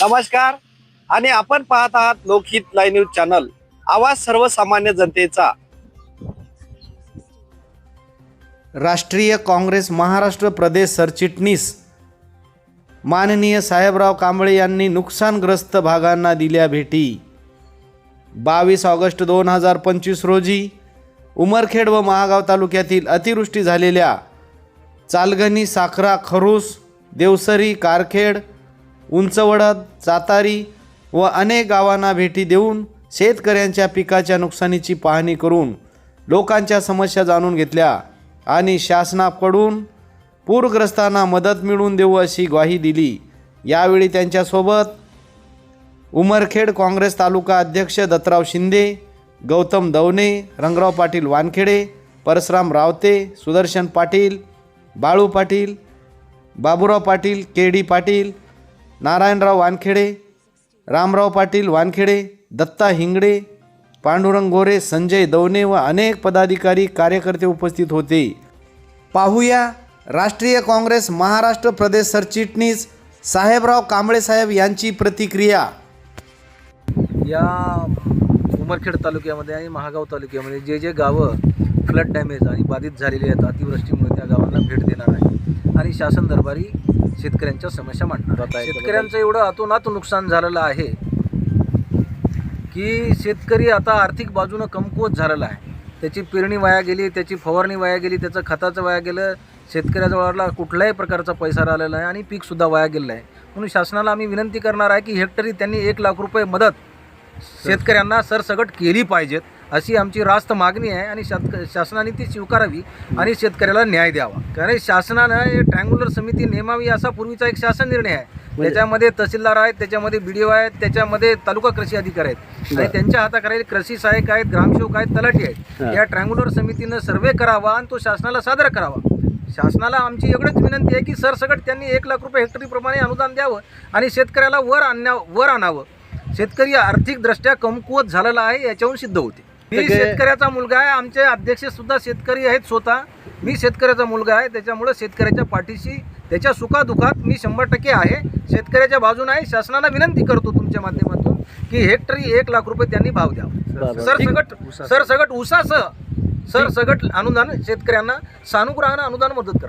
नमस्कार. आणि आपण पाहत आहात लोकहित लाईव्ह न्यूज चॅनल. आवाज सर्वसामान्य जनतेचा. राष्ट्रीय काँग्रेस महाराष्ट्र प्रदेश सरचिटणीस. माननीय साहेबराव कांबळे यांनी नुकसानग्रस्त भागांना दिल्या भेटी. बावीस ऑगस्ट दोन हजार पंचवीस रोजी उमरखेड व महागाव तालुक्यातील अतिवृष्टी झालेल्या चालगणी साखरा खरूस देवसरी कारखेड उंचवडद जातारी व अनेक गावांना भेटी देऊन शेतकऱ्यांच्या पिकाच्या नुकसानीची पाहणी करून लोकांच्या समस्या जाणून घेतल्या आणि शासनाकडून पूरग्रस्तांना मदत मिळवून देऊ अशी ग्वाही दिली. यावेळी त्यांच्यासोबत उमरखेड काँग्रेस तालुका अध्यक्ष दत्तराव शिंदे गौतम दवने रंगराव पाटील वानखेडे परशुराम रावते सुदर्शन पाटील बाळू पाटील बाबुराव पाटील के डी पाटील नारायणराव वानखेडे रामराव पाटील वानखेडे दत्ता हिंगडे पांडुरंग गोरे संजय दवने व अनेक पदाधिकारी कार्यकर्ते उपस्थित होते. पाहूया राष्ट्रीय काँग्रेस महाराष्ट्र प्रदेश सरचिटणीस साहेबराव कांबळे साहेब यांची प्रतिक्रिया. या उमरखेड तालुक्यामध्ये आणि महागाव तालुक्यामध्ये जे जे गावं फ्लड डॅमेज आणि बाधित झालेली आहेत अतिवृष्टीमुळे त्या गावांना भेट देणार आहे. आणि शासन दरबारी शेतकऱ्यांच्या समस्या मांडणार. शेतकऱ्यांचं एवढं अतोनात नुकसान झालेलं आहे की शेतकरी आता आर्थिक बाजूनं कमकुवत झालेला आहे. त्याची पेरणी वाया गेली त्याची फवारणी वाया गेली त्याचं खताचं वाया गेलं शेतकऱ्याजवळला कुठल्याही प्रकारचा पैसा राहिलेला आहे आणि पीकसुद्धा वाया गेलेलं आहे. म्हणून शासनाला आम्ही विनंती करणार आहे की हेक्टरी त्यांनी एक लाख रुपये मदत शेतकऱ्यांना सरसगट केली पाहिजेत अशी आमची रास्त मागणी आहे आणि शात शासनाने ती स्वीकारावी आणि शेतकऱ्याला न्याय द्यावा. कारण शासनानं हे ट्रँग्युलर समिती नेमावी असा पूर्वीचा एक शासन निर्णय आहे. त्याच्यामध्ये तहसीलदार आहेत त्याच्यामध्ये बी डी ओ आहेत त्याच्यामध्ये तालुका कृषी अधिकारी आहेत. आणि त्यांच्या हाताखाली कृषी सहाय्यक आहेत ग्रामसेवक आहेत तलाठी आहेत. या ट्रँग्युलर समितीनं सर्वे करावा आणि तो शासनाला सादर करावा. शासनाला आमची एवढंच विनंती आहे की सरसकट त्यांनी एक लाख रुपये हेक्टरीप्रमाणे अनुदान द्यावं आणि शेतकऱ्याला वर आणण्या वर आणावं. शेतकरी आर्थिकदृष्ट्या कमकुवत झालेला आहे याच्याहून सिद्ध होते. मी शेतकऱ्याचा मुलगा आहे आमचे अध्यक्ष सुद्धा शेतकरी आहेत स्वतः. मी शेतकऱ्याचा मुलगा आहे त्याच्यामुळे शेतकऱ्याच्या पाठीशी त्याच्या सुखादुखात मी शंभर टक्के आहे. शेतकऱ्याच्या बाजूने आहे शासनाला विनंती करतो तुमच्या माध्यमातून की हेक्टरी एक लाख रुपये त्यांनी भाव द्यावा. सरसगट सरसगट उसासह सरसगट अनुदान शेतकऱ्यांना सानुग्रहानं अनुदान मदत करा